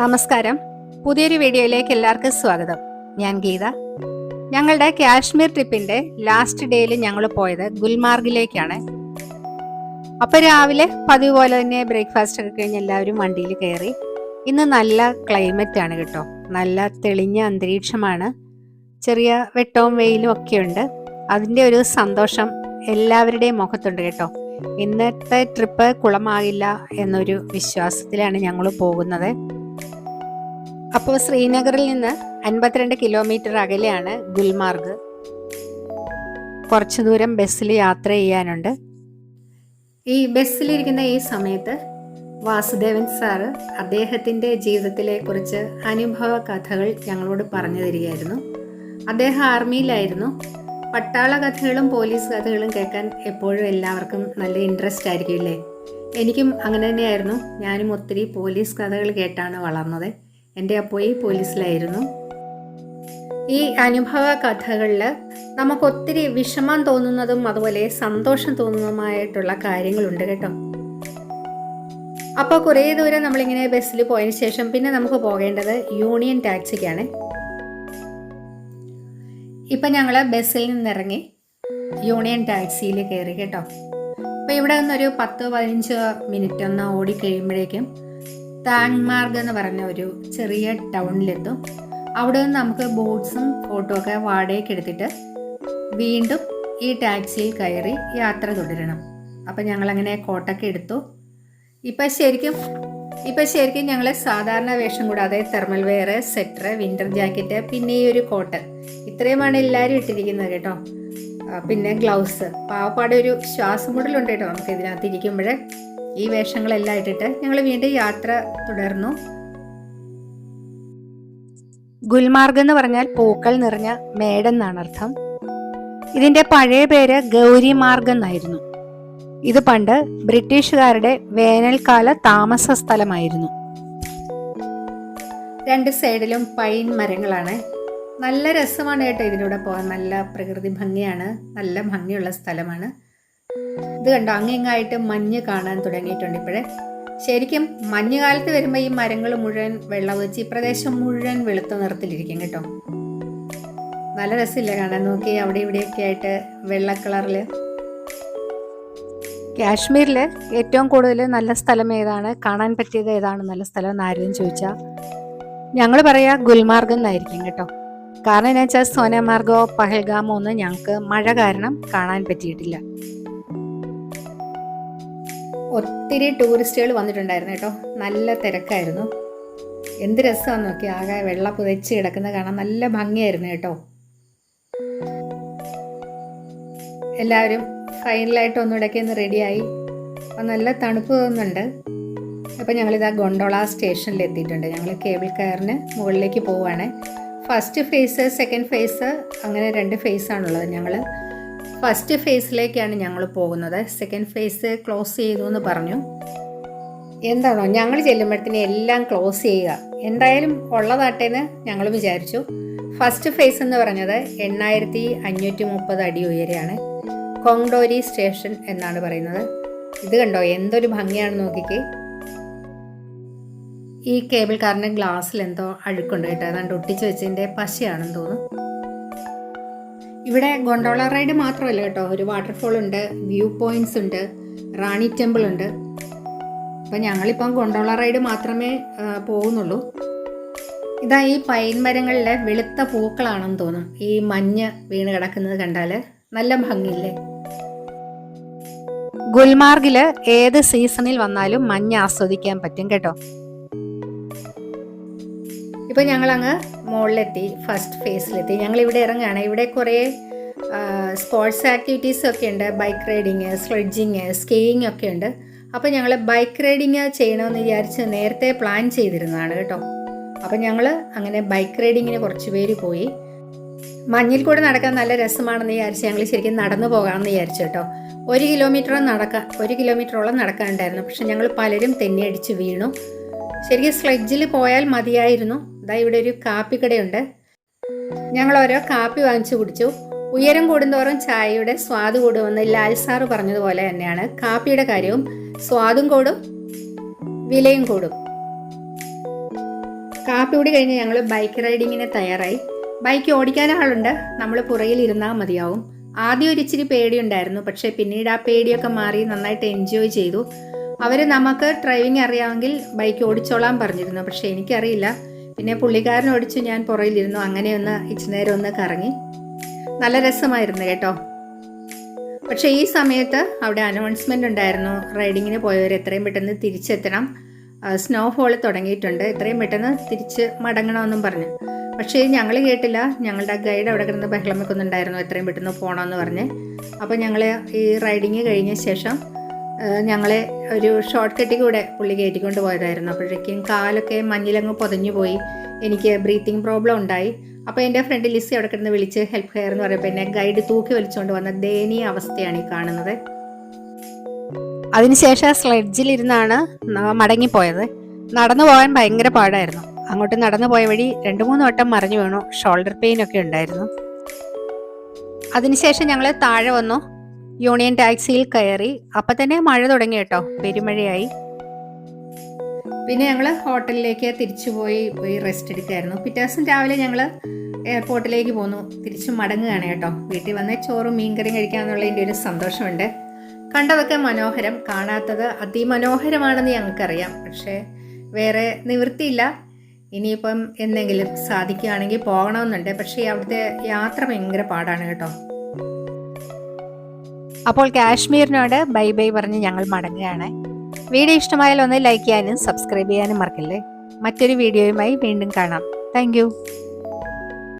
നമസ്കാരം. പുതിയൊരു വീഡിയോയിലേക്ക് എല്ലാവർക്കും സ്വാഗതം. ഞാൻ ഗീത. ഞങ്ങളുടെ കാശ്മീർ ട്രിപ്പിന്റെ ലാസ്റ്റ് ഡേയിൽ ഞങ്ങൾ പോയത് ഗുൽമാർഗിലേക്കാണ്. അപ്പൊ രാവിലെ പതിവ് പോലെ തന്നെ ബ്രേക്ക്ഫാസ്റ്റ് ഒക്കെ കഴിഞ്ഞ് എല്ലാവരും വണ്ടിയിൽ കയറി. ഇന്ന് നല്ല ക്ലൈമറ്റ് ആണ് കേട്ടോ. നല്ല തെളിഞ്ഞ അന്തരീക്ഷമാണ്. ചെറിയ വെട്ടവും വെയിലും ഒക്കെ ഉണ്ട്. അതിന്റെ ഒരു സന്തോഷം എല്ലാവരുടെയും മുഖത്തുണ്ട് കേട്ടോ. ഇന്നത്തെ ട്രിപ്പ് കുളമാകില്ല എന്നൊരു വിശ്വാസത്തിലാണ് ഞങ്ങൾ പോകുന്നത്. അപ്പോൾ ശ്രീനഗറിൽ നിന്ന് അൻപത്തിരണ്ട് കിലോമീറ്റർ അകലെയാണ് ഗുൽമാർഗ്. കുറച്ചു ദൂരം ബസ്സിൽ യാത്ര ചെയ്യാനുണ്ട്. ഈ ബസ്സിലിരിക്കുന്ന ഈ സമയത്ത് വാസുദേവൻ സാറ് അദ്ദേഹത്തിന്റെ ജീവിതത്തിലെ കുറിച്ച് അനുഭവ കഥകൾ ഞങ്ങളോട് പറഞ്ഞു തരികയായിരുന്നു. അദ്ദേഹം ആർമിയിലായിരുന്നു. പട്ടാള കഥകളും പോലീസ് കഥകളും കേൾക്കാൻ എപ്പോഴും എല്ലാവർക്കും നല്ല ഇൻട്രസ്റ്റ് ആയിരിക്കും എനിക്കും അങ്ങനെ തന്നെയായിരുന്നു. ഞാനും ഒത്തിരി പോലീസ് കഥകൾ കേട്ടാണ് വളർന്നത്. എന്റെ അപ്പോയി പോലീസിലായിരുന്നു. ഈ അനുഭവ കഥകളിൽ നമുക്ക് ഒത്തിരി വിഷമം തോന്നുന്നതും അതുപോലെ സന്തോഷം തോന്നുന്നതുമായിട്ടുള്ള കാര്യങ്ങളുണ്ട് കേട്ടോ. അപ്പോൾ കുറേ ദൂരം നമ്മളിങ്ങനെ ബസ്സിൽ പോയതിന് ശേഷം പിന്നെ നമുക്ക് പോകേണ്ടത് യൂണിയൻ ടാക്സിക്കാണ്. ഇപ്പം ഞങ്ങൾ ബസ്സിൽ നിന്നിറങ്ങി യൂണിയൻ ടാക്സിയിൽ കയറി കേട്ടോ. അപ്പോൾ ഇവിടെ നിന്നൊരു പത്ത് പതിനഞ്ച് മിനിറ്റ് ഒന്ന് ഓടി കഴിയുമ്പോഴേക്കും താങ്മാർഗ് എന്ന് പറഞ്ഞ ഒരു ചെറിയ ടൗണിലെത്തും. അവിടെ നിന്ന് നമുക്ക് ബോട്ട്സും ഓട്ടോ ഒക്കെ വാടകയ്ക്ക് എടുത്തിട്ട് വീണ്ടും ഈ ടാക്സിയിൽ കയറി യാത്ര തുടരണം. അപ്പം ഞങ്ങളങ്ങനെ കോട്ടൊക്കെ എടുത്തു. ഇപ്പം ശരിക്കും ഇപ്പം ശരിക്കും ഞങ്ങൾ സാധാരണ വേഷം കൂടാതെ thermal wear sweater winter jacket പിന്നെ ഈ ഒരു കോട്ട് ഇത്രയുമാണ് എല്ലാവരും ഇട്ടിരിക്കുന്നത് കേട്ടോ. പിന്നെ ഗ്ലൗസ് പാവപ്പാടെ ഒരു ശ്വാസം മുടലുണ്ട് കേട്ടോ. നമുക്ക് ഇതിനകത്ത് ഇരിക്കുമ്പോൾ ഈ വേഷങ്ങളെല്ലാം ഇട്ടിട്ട് ഞങ്ങൾ വീണ്ടും യാത്ര തുടർന്നു. ഗുൽമാർഗ് എന്ന് പറഞ്ഞാൽ പൂക്കൾ നിറഞ്ഞ മേടെന്നാണ് അർത്ഥം ഇതിന്റെ പഴയ പേര് ഗൗരി മാർഗ് എന്നായിരുന്നു. ഇത് പണ്ട് ബ്രിട്ടീഷുകാരുടെ വേനൽക്കാല താമസ സ്ഥലമായിരുന്നു. രണ്ട് സൈഡിലും പൈൻ മരങ്ങളാണ്. നല്ല രസമാണ് കേട്ടോ ഇതിലൂടെ പോകാൻ. നല്ല പ്രകൃതി ഭംഗിയാണ്. നല്ല ഭംഗിയുള്ള സ്ഥലമാണ്. ഇത് കണ്ടോ അങ്ങിങ്ങായിട്ട് മഞ്ഞ് കാണാൻ തുടങ്ങിയിട്ടുണ്ട് ഇപ്പോഴേ. ശരിക്കും മഞ്ഞുകാലത്ത് വരുമ്പോൾ ഈ മരങ്ങൾ മുഴുവൻ വെള്ളം വെച്ച് ഈ പ്രദേശം മുഴുവൻ വെളുത്ത നിറത്തിലിരിക്കും കേട്ടോ. നല്ല രസമില്ല കാണാൻ? നോക്കി അവിടെ ഇവിടെയൊക്കെ ആയിട്ട് വെള്ള കളറിൽ കാശ്മീരിൽ ഏറ്റവും കൂടുതൽ നല്ല സ്ഥലം ഏതാണ്? കാണാൻ പറ്റിയത് ഏതാണ്? നല്ല സ്ഥലം എന്ന് ആരെയും ചോദിച്ചാൽ ഞങ്ങൾ പറയാ ഗുൽമാർഗ് എന്നായിരിക്കും കേട്ടോ. കാരണം എന്നു വെച്ചാൽ സോനമാർഗോ പഹൽഗാമോ ഒന്നും ഞങ്ങൾക്ക് മഴ കാരണം കാണാൻ പറ്റിയിട്ടില്ല. ഒത്തിരി ടൂറിസ്റ്റുകൾ വന്നിട്ടുണ്ടായിരുന്നു കേട്ടോ. നല്ല തിരക്കായിരുന്നു. എന്ത് രസമാണെന്ന് നോക്കി ആകെ വെള്ള പുതച്ച് കിടക്കുന്നത് കാണാൻ നല്ല ഭംഗിയായിരുന്നു കേട്ടോ. എല്ലാവരും ഫൈനലായിട്ട് ഒന്നുകൂടെയൊക്കെ ഒന്ന് റെഡിയായി. അപ്പം നല്ല തണുപ്പ് തോന്നുന്നുണ്ട്. അപ്പം ഞങ്ങളിതാ ഗൊണ്ടോള സ്റ്റേഷനിൽ എത്തിയിട്ടുണ്ട് ഞങ്ങൾ കേബിൾ കയറിന് മുകളിലേക്ക് പോവുകയാണ്. ഫസ്റ്റ് ഫേസ് സെക്കൻഡ് ഫേസ് അങ്ങനെ രണ്ട് ഫേസ് ആണുള്ളത് ഞങ്ങൾ ഫസ്റ്റ് ഫേസിലേക്കാണ് ഞങ്ങൾ പോകുന്നത്. സെക്കൻഡ് ഫേസ് ക്ലോസ് ചെയ്തു എന്ന് പറഞ്ഞു. എന്താണോ? ഞങ്ങൾ ചെല്ലുമ്പോഴത്തേന് എല്ലാം ക്ലോസ് ചെയ്യുക. എന്തായാലും ഉള്ളതാട്ടേന്ന് ഞങ്ങൾ വിചാരിച്ചു. ഫസ്റ്റ് ഫേസ് എന്ന് പറഞ്ഞത് എണ്ണായിരത്തി അഞ്ഞൂറ്റി മുപ്പത് അടി ഉയരെയാണ്. കൊങ്ഡോരി സ്റ്റേഷൻ എന്നാണ് പറയുന്നത്. ഇത് കണ്ടോ? എന്തൊരു ഭംഗിയാണ് നോക്കിക്കേ. ഈ കേബിൾ കാറിന്റെ ഗ്ലാസ്സിൽ എന്തോ അഴുക്കുണ്ട് കേട്ടോ. ഏതാണ്ട് ഒട്ടിച്ച് വെച്ചതിന്റെ പശയാണെന്ന് തോന്നുന്നു. ഇവിടെ ഗോണ്ടോള റൈഡ് മാത്രമല്ല കേട്ടോ. ഒരു വാട്ടർഫോൾ ഉണ്ട് വ്യൂ പോയിന്റ്സ് ഉണ്ട് റാണി ടെമ്പിൾ ഉണ്ട്. അപ്പം ഞങ്ങളിപ്പം ഗോണ്ടോള റൈഡ് മാത്രമേ പോകുന്നുള്ളൂ. ഇതാ ഈ പൈൻ മരങ്ങളിലെ വെളുത്ത പൂക്കളാണെന്ന് തോന്നും ഈ മഞ്ഞ് വീണ് കിടക്കുന്നത് കണ്ടാൽ നല്ല ഭംഗിയില്ലേ? ഗുൽമാർഗിൽ ഏത് സീസണിൽ വന്നാലും മഞ്ഞ് ആസ്വദിക്കാൻ പറ്റും കേട്ടോ. ഇപ്പൊ ഞങ്ങൾ അങ്ങ് മുകളിലെത്തി ഫസ്റ്റ് ഫേസിലെത്തി ഞങ്ങൾ ഇവിടെ ഇറങ്ങുകയാണ്. ഇവിടെ കുറേ സ്പോർട്സ് ആക്ടിവിറ്റീസ് ഒക്കെ ഉണ്ട്. ബൈക്ക് റൈഡിങ് സ്ലെഡ്ജിങ് സ്കീയിങ് ഒക്കെ ഉണ്ട്. അപ്പോൾ ഞങ്ങൾ ബൈക്ക് റൈഡിങ് ചെയ്യണമെന്ന് വിചാരിച്ച് നേരത്തെ പ്ലാൻ ചെയ്തിരുന്നതാണ് കേട്ടോ. അപ്പോൾ ഞങ്ങൾ അങ്ങനെ ബൈക്ക് റൈഡിങ്ങിന് കുറച്ച് പേര് പോയി. മഞ്ഞിൽ കൂടെ നടക്കാൻ നല്ല രസമാണെന്ന് വിചാരിച്ച് ഞങ്ങൾ ശരിക്കും നടന്നു പോകാമെന്ന് വിചാരിച്ചു കേട്ടോ. ഒരു കിലോമീറ്ററോളം നടക്കാൻ ഒരു കിലോമീറ്ററോളം നടക്കാനുണ്ടായിരുന്നു. പക്ഷെ ഞങ്ങൾ പലരും തെന്നിയടിച്ച് വീണു. ശരിക്കും സ്ലെഡ്ജിൽ പോയാൽ മതിയായിരുന്നു. ഇതാ ഇവിടെ ഒരു കാപ്പിക്കടയുണ്ട്. ഞങ്ങൾ ഓരോ കാപ്പി വാങ്ങിച്ചു കുടിച്ചു. ഉയരം കൂടുന്തോറും ചായയുടെ സ്വാദ് കൂടുമെന്ന് ലാൽ സാറ് പറഞ്ഞതുപോലെ തന്നെയാണ് കാപ്പിയുടെ കാര്യവും. സ്വാദും കൂടും വിലയും കൂടും. കാപ്പി കൂടി കഴിഞ്ഞ് ഞങ്ങൾ ബൈക്ക് റൈഡിങ്ങിന് തയ്യാറായി. ബൈക്ക് ഓടിക്കാൻ ആളുണ്ട്. നമ്മൾ പുറകിൽ ഇരുന്നാൽ മതിയാവും. ആദ്യം ഒരു ഇച്ചിരി പേടിയുണ്ടായിരുന്നു. പക്ഷേ പിന്നീട് ആ പേടിയൊക്കെ മാറി നന്നായിട്ട് എൻജോയ് ചെയ്തു. അവർ നമുക്ക് ഡ്രൈവിംഗ് അറിയാമെങ്കിൽ ബൈക്ക് ഓടിച്ചോളാൻ പറഞ്ഞിരുന്നു. പക്ഷേ എനിക്കറിയില്ല. പിന്നെ പുള്ളിക്കാരൻ ഓടിച്ചു ഞാൻ പുറയിലിരുന്നു അങ്ങനെ ഒന്ന് ഇച്ചിരി നേരം ഒന്ന് കറങ്ങി. നല്ല രസമായിരുന്നു കേട്ടോ. പക്ഷേ ഈ സമയത്ത് അവിടെ അനൗൺസ്മെന്റ് ഉണ്ടായിരുന്നു. റൈഡിങ്ങിന് പോയവർ എത്രയും പെട്ടെന്ന് തിരിച്ചെത്തണം. സ്നോഫോൾ തുടങ്ങിയിട്ടുണ്ട്. എത്രയും പെട്ടെന്ന് തിരിച്ച് മടങ്ങണമെന്നും പറഞ്ഞു. പക്ഷേ ഞങ്ങൾ കേട്ടില്ല. ഞങ്ങളുടെ ഗൈഡ് അവിടെ കിടന്ന് ബഹളം വെക്കുന്നുണ്ടായിരുന്നു എത്രയും പെട്ടെന്ന് പോകണമെന്ന് പറഞ്ഞ്. അപ്പോൾ ഞങ്ങൾ ഈ റൈഡിങ് കഴിഞ്ഞ ശേഷം ഞങ്ങളെ ഒരു ഷോർട്ട് കട്ടിൽ കൂടെ പുള്ളി കയറ്റിക്കൊണ്ട് പോയതായിരുന്നു. അപ്പോഴേക്കും കാലൊക്കെ മഞ്ഞിലങ്ങ് പൊതഞ്ഞു പോയി. എനിക്ക് ബ്രീത്തിങ് പ്രോബ്ലം ഉണ്ടായി. അപ്പോൾ എന്റെ ഫ്രണ്ട് ലിസി അവിടെ കിടന്ന് വിളിച്ച് ഹെൽപ്പ് ഹെയർ എന്ന് പറയുമ്പോൾ എന്നെ ഗൈഡ് തൂക്കി വലിച്ചുകൊണ്ട് വന്ന ദയനീയ അവസ്ഥയാണ് ഈ കാണുന്നത്. അതിനുശേഷം സ്ലെഡ്ജിലിരുന്നാണ് മടങ്ങിപ്പോയത്. നടന്നു പോകാൻ ഭയങ്കര പാടായിരുന്നു. അങ്ങോട്ട് നടന്നു പോയ വഴി രണ്ട് മൂന്ന് വട്ടം മറിഞ്ഞു വീണു. ഷോൾഡർ പെയിൻ ഒക്കെ ഉണ്ടായിരുന്നു. അതിനുശേഷം ഞങ്ങൾ താഴെ വന്നു. യൂണിയൻ ടാക്സിയിൽ കയറി. അപ്പം തന്നെ മഴ തുടങ്ങി കേട്ടോ. പെരുമഴയായി. പിന്നെ ഞങ്ങൾ ഹോട്ടലിലേക്ക് തിരിച്ചു പോയി പോയി റെസ്റ്റ് എടുക്കായിരുന്നു. പിറ്റേ ദിവസം രാവിലെ ഞങ്ങൾ എയർപോർട്ടിലേക്ക് പോന്നു. തിരിച്ചു മടങ്ങുകയാണ് കേട്ടോ. വീട്ടിൽ വന്ന് ചോറും മീൻകറിയും കഴിക്കാന്നുള്ളതിന്റെ ഒരു സന്തോഷമുണ്ട്. കണ്ടതൊക്കെ മനോഹരം. കാണാത്തത് അതിമനോഹരമാണെന്ന് ഞങ്ങൾക്കറിയാം. പക്ഷേ വേറെ നിവൃത്തിയില്ല. ഇനിയിപ്പം എന്തെങ്കിലും സാധിക്കുകയാണെങ്കിൽ പോകണമെന്നുണ്ട്. പക്ഷേ അവിടുത്തെ യാത്ര ഭയങ്കര പാടാണ് കേട്ടോ. അപ്പോൾ കാശ്മീരിനോട് ബൈ ബൈ പറഞ്ഞ് ഞങ്ങൾ മടങ്ങുകയാണ്. വീഡിയോ ഇഷ്ടമായാൽ ഒന്ന് ലൈക്ക് ചെയ്യാനും സബ്സ്ക്രൈബ് ചെയ്യാനും മറക്കല്ലേ? മറ്റൊരു വീഡിയോയുമായി വീണ്ടും കാണാം. താങ്ക്